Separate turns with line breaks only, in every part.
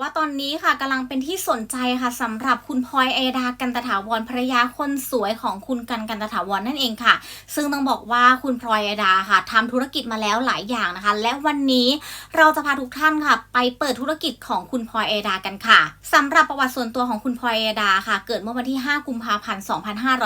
ว่าตอนนี้ค่ะกำลังเป็นที่สนใจค่ะสำหรับคุณพลอยอัยดากันตถาวรภรยาคนสวยของคุณกันกันตถาวรนั่นเองค่ะ ซึ่งต้องบอกว่าคุณพลอยอัยดาค่ะทำธุรกิจมาแล้วหลายอย่างนะคะ และวันนี้เราจะพาทุกท่านค่ะ ไปเปิดธุรกิจของคุณพลอยอัยดากันค่ะสำหรับประวัติส่วนตัวของคุณพลอยอัยดาค่ะ เกิดเมื่อวันที่ 5 กุมภาพันธ์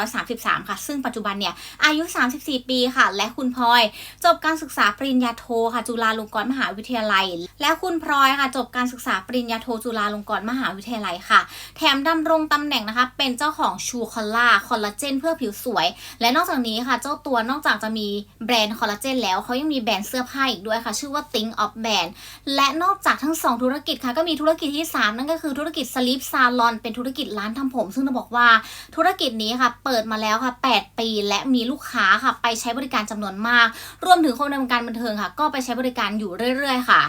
2533 ค่ะ ซึ่งปัจจุบันเนี่ยอายุ 34 ปีค่ะ และคุณพลอยจบการศึกษาปริญญาโทค่ะ จุฬาลงกรณ์มหาวิทยาลัย และคุณพลอยค่ะจบการศึกษาปริญญาโทจุฬาลงกรณ์มหาวิทยาลัยค่ะ แถมดำรงตำแหน่งนะคะ เป็นเจ้าของชูคอลล่าคอลลาเจนเพื่อผิวสวย และนอกจากนี้ค่ะ เจ้าตัวนอกจากจะมีแบรนด์คอลลาเจนแล้วเขายังมีแบรนด์เสื้อผ้าอีกด้วยค่ะ ชื่อว่า Think of Brand และนอกจากทั้งสองธุรกิจค่ะ ก็มีธุรกิจที่ 3 นั่นก็คือธุรกิจสลิปซาลอนเป็นธุรกิจร้านทำผม ซึ่งต้องบอกว่าธุรกิจนี้ค่ะ เปิดมาแล้วค่ะ 8 ปี และมีลูกค้าค่ะ ไปใช้บริการจำนวนมาก รวมถึงคนในวงการบันเทิงค่ะ ก็ไปใช้บริการอยู่เรื่อย ๆ ค่ะ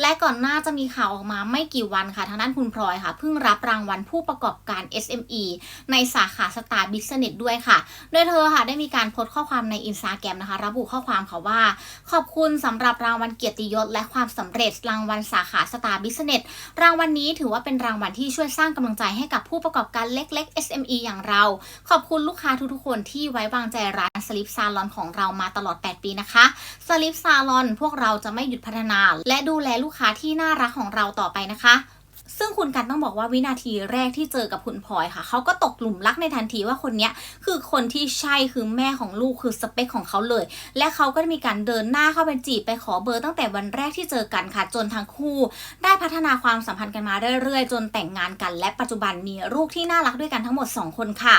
และก่อนหน้าจะมีข่าวออกมาไม่กี่วันค่ะ ทางด้านคุณพลอยค่ะเพิ่งรับรางวัลผู้ประกอบการ SME ในสาขาสตาร์บิสเนสด้วยค่ะ โดยเธอค่ะได้มีการโพสต์ข้อความในอินสตาแกรมนะคะ ระบุข้อความค่ะว่า ขอบคุณสำหรับรางวัลเกียรติยศ และความสำเร็จรางวัลสาขาสตาร์บิสเนสรางวัลนี้ถือว่าเป็นรางวัลที่ช่วยสร้างกำลังใจให้กับผู้ประกอบการเล็ก ๆ SME อย่างเรา ขอบคุณลูกค้าทุกๆคนที่ไว้วางใจร้านสลิปซาลอนของเรามาตลอด 8 ปีนะคะสลิปซาลอนพวกเราจะไม่หยุดพัฒนา และดูแลลูกูกค้าที่น่ารักของเราต่อไปนะคะ ซึ่งคุณกันต้องบอกว่าวินาทีแรกที่เจอกับคุณพลอยค่ะ เขาก็ตกหลุมรักในทันทีว่าคนนี้คือคนที่ใช่คือแม่ของลูกคือสเปคของเขาเลย และเขาก็ได้มีการเดินหน้าเข้าไปจีบไปขอเบอร์ตั้งแต่วันแรกที่เจอกันค่ะ จนทั้งคู่ ได้พัฒนาความสัมพันธ์กันมาเรื่อยๆ จนแต่งงานกัน และปัจจุบันมีลูกที่น่ารักด้วยกันทั้งหมด 2 คนค่ะ